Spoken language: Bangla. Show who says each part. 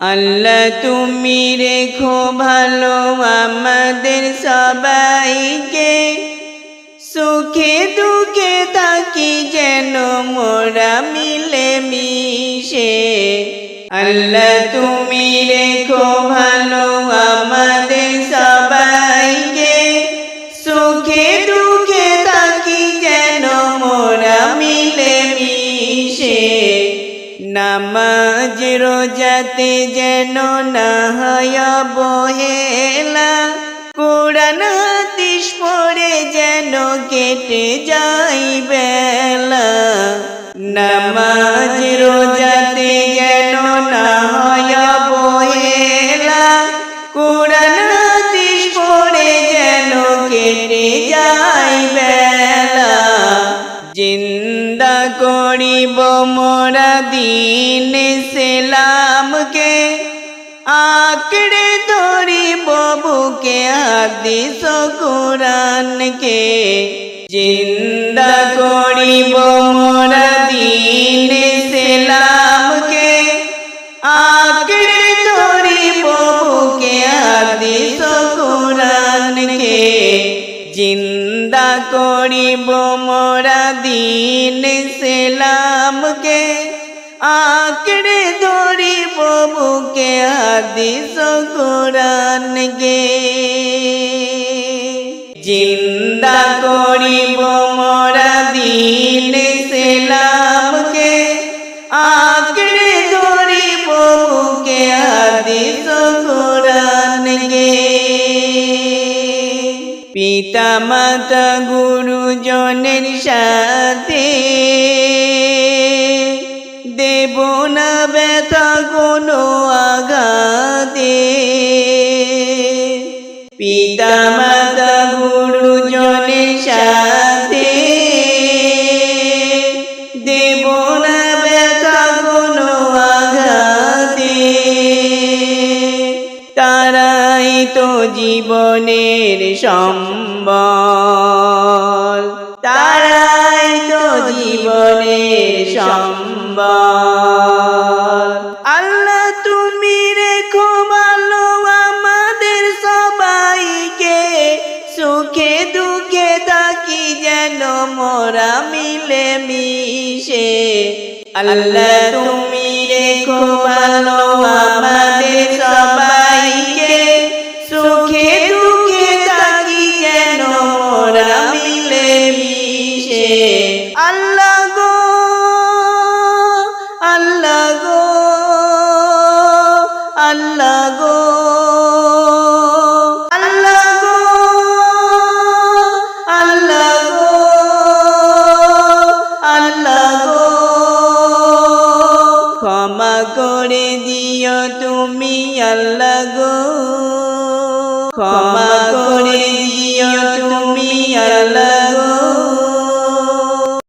Speaker 1: আল্লাহ তুমি রেখো ভালো আমাদের সবাইকে। সুখে দুঃখে থাকি যেন মোরা মিলে মিশে আল্লাহ তুমি রেখো নামাজ রোজাতে যেন না হয় বহেলা কোরআন হাদিস যেন কেটে যাই বেলা। নামাজ রোজাতে যেন না হয় বহেলা কোরআন হাদিস যেন কেটে যাই বেলা। করিব মোরা দিন সেলামকে। আঁকড়ে ধরিব বুকে হাদিস কোরআনকে। জিন্দা করিব মোরা করিব মোরা দিন সেলামকে। আঁকড়ে ধরিব বুকে হাদিস কোরআনকে। জিন্দা করিব মোরা দিন সেলামকে। আঁকড়ে ধরিব বুকে হাদিস পিতা মাতা গুরুজনের সাথে দেব না ব্যথা কোনো আঘাতে। পিতা তো জীবনের সম্বল। তারাই তো জীবনের আল্লাহ সবাইকে। সুখে দুঃখে যেন মোরা মিলে মিশে আল্লাহ, তুমি রেখো আল্লাহ গো আল্লাহ গো আল্লাহ গো ক্ষমা করে দিও তুমি আল্লাহ গো। ক্ষমা করে দিও তুমি আল্লাহ